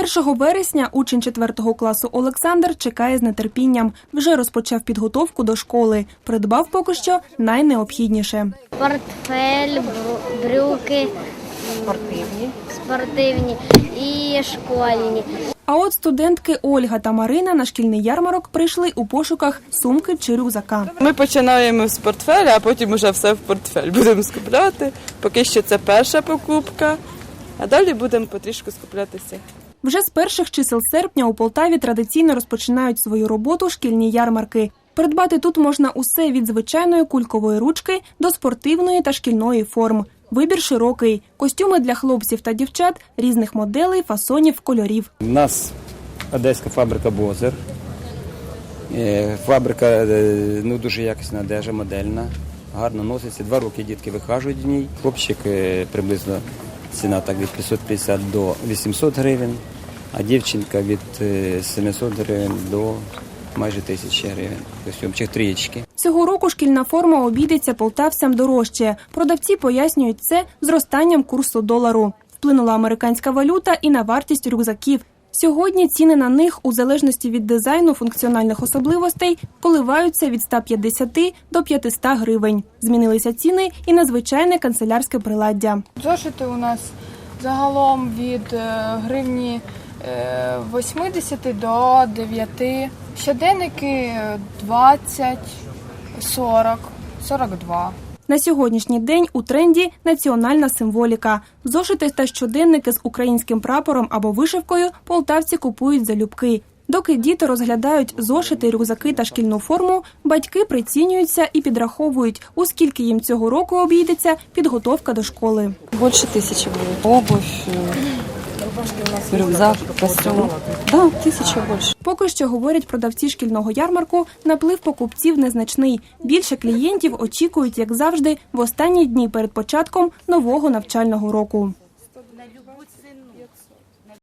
1 вересня учень 4 класу Олександр чекає з нетерпінням. Вже розпочав підготовку до школи. Придбав поки що найнеобхідніше. Портфель, брюки спортивні. спортивні і школьні. А от студентки Ольга та Марина на шкільний ярмарок прийшли у пошуках сумки чи рюкзака. Ми починаємо з портфеля, а потім вже все в портфель будемо скупляти. Поки що це перша покупка, а далі будемо потрішку скуплятися. Вже з перших чисел серпня у Полтаві традиційно розпочинають свою роботу шкільні ярмарки. Придбати тут можна усе від звичайної кулькової ручки до спортивної та шкільної форм. Вибір широкий: костюми для хлопців та дівчат різних моделей, фасонів, кольорів. У нас одеська фабрика Бозер. Е, Фабрика е, ну, дуже якісна одежа, модельна, гарно носиться. Два роки дітки вихажують в ній. Хлопчик е, приблизно ціна так від 550 до 800 гривень, а дівчинка від е, 700 гривень до майже 1000 гривень. Костюмчик трієчки. Цього року шкільна форма обійдеться полтавцям дорожче. Продавці пояснюють це зростанням курсу долару. Вплинула американська валюта і на вартість рюкзаків. Сьогодні ціни на них, у залежності від дизайну функціональних особливостей, коливаються від 150 до 500 гривень. Змінилися ціни і на звичайне канцелярське приладдя. Зошити у нас загалом від е, гривні е, 80 до 9. Щоденники е, 20, 40, 42. На сьогоднішній день у тренді національна символіка. Зошити та щоденники з українським прапором або вишивкою полтавці купують залюбки. Доки діти розглядають зошити, рюкзаки та шкільну форму, батьки прицінюються і підраховують, у скільки їм цього року обійдеться підготовка до школи. Больше тысячи будет. Обувь, э, рюкзак, костюм. Да, тисяча більше. Поки що говорять продавці шкільного ярмарку, наплив покупців незначний. Більше клієнтів очікують, як завжди, в останні дні перед початком нового навчального року.